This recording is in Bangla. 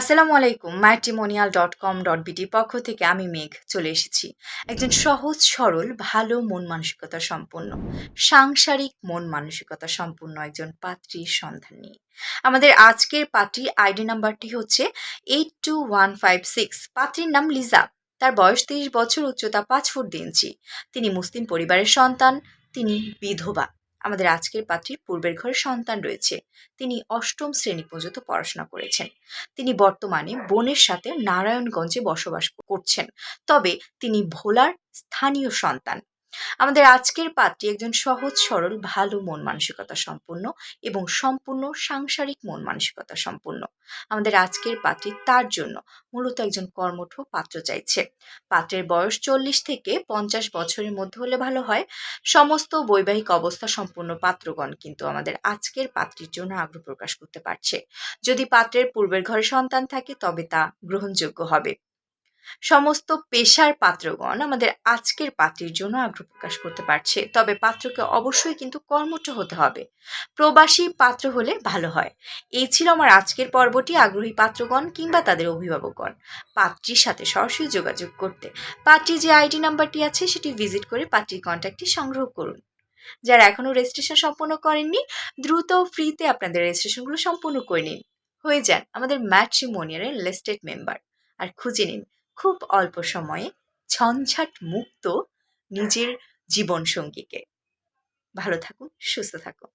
আসসালামু আলাইকুম matrimonial dot com dot BD পক্ষ থেকে আমি মেঘ চলে এসেছি। একজন সহজ, সরল, ভালো মন মানসিকতা সম্পন্ন, সাংসারিক মন মানসিকতা সম্পন্ন একজন পাত্রীর সন্ধান নিয়ে। আমাদের আজকের পাত্রী আইডি নাম্বারটি হচ্ছে eight two one five six পাত্রীর নাম লিজা, তার বয়স তেইশ বছর, উচ্চতা পাঁচ ফুট ইঞ্চি। তিনি মুসলিম পরিবারের সন্তান, তিনি বিধবা। আমাদের আজকের পাত্রীর পূর্বের ঘরে সন্তান রয়েছে। তিনি অষ্টম শ্রেণি পর্যন্ত পড়াশোনা করেছেন। তিনি বর্তমানে বোনের সাথে নারায়ণগঞ্জে বসবাস করছেন। তবে তিনি ভোলার স্থানীয় সন্তান। আমাদের আজকের পাত্রী একজন সহজ, সরল, ভালো মন মানসিকতা সম্পন্ন এবং সম্পূর্ণ সাংসারিক মন মানসিকতা সম্পন্ন। আমাদের আজকের পাত্রী তার জন্য। মূলত একজন কর্মঠ পাত্র চাইছে। পাত্রের বয়স চল্লিশ থেকে পঞ্চাশ বছরের মধ্যে হলে ভালো হয়। সমস্ত বৈবাহিক অবস্থা সম্পূর্ণ পাত্রগণ কিন্তু আমাদের আজকের পাত্রীর জন্য আগ্রহ প্রকাশ করতে পারছে। যদি পাত্রের পূর্বের ঘরে সন্তান থাকে, তবে তা গ্রহণযোগ্য হবে। সমস্ত পেশার পাত্রগণ আমাদের আজকের পাত্রীর জন্য আগ্রহ প্রকাশ করতে পারছে। তবে পাত্রকে অবশ্যই কিন্তু কর্মঠ হতে হবে। প্রবাসী পাত্র হলে ভালো হয়। এই ছিল আমার আজকের পর্বটি। আগ্রহী পাত্রগণ কিংবা তাদের অভিভাবকগণ। পাত্রীর সাথে সরাসরি যোগাযোগ করতে। পাত্রীর যে আইডি নাম্বারটি আছে, সেটি ভিজিট করে পাত্রীর কন্ট্যাক্টটি সংগ্রহ করুন। যারা এখনও রেজিস্ট্রেশন সম্পূর্ণ করেননি, দ্রুত ফ্রিতে আপনাদের রেজিস্ট্রেশনগুলো সম্পূর্ণ করে নিন। হয়ে যান আমাদের ম্যাট্রিমোনিয়ারের লিস্টেড মেম্বার। আর খুঁজে নিন খুব অল্প সময়ে ঝঞ্ঝাট মুক্ত নিজের জীবনসঙ্গীকে। ভালো থাকুন সুস্থ থাকুন।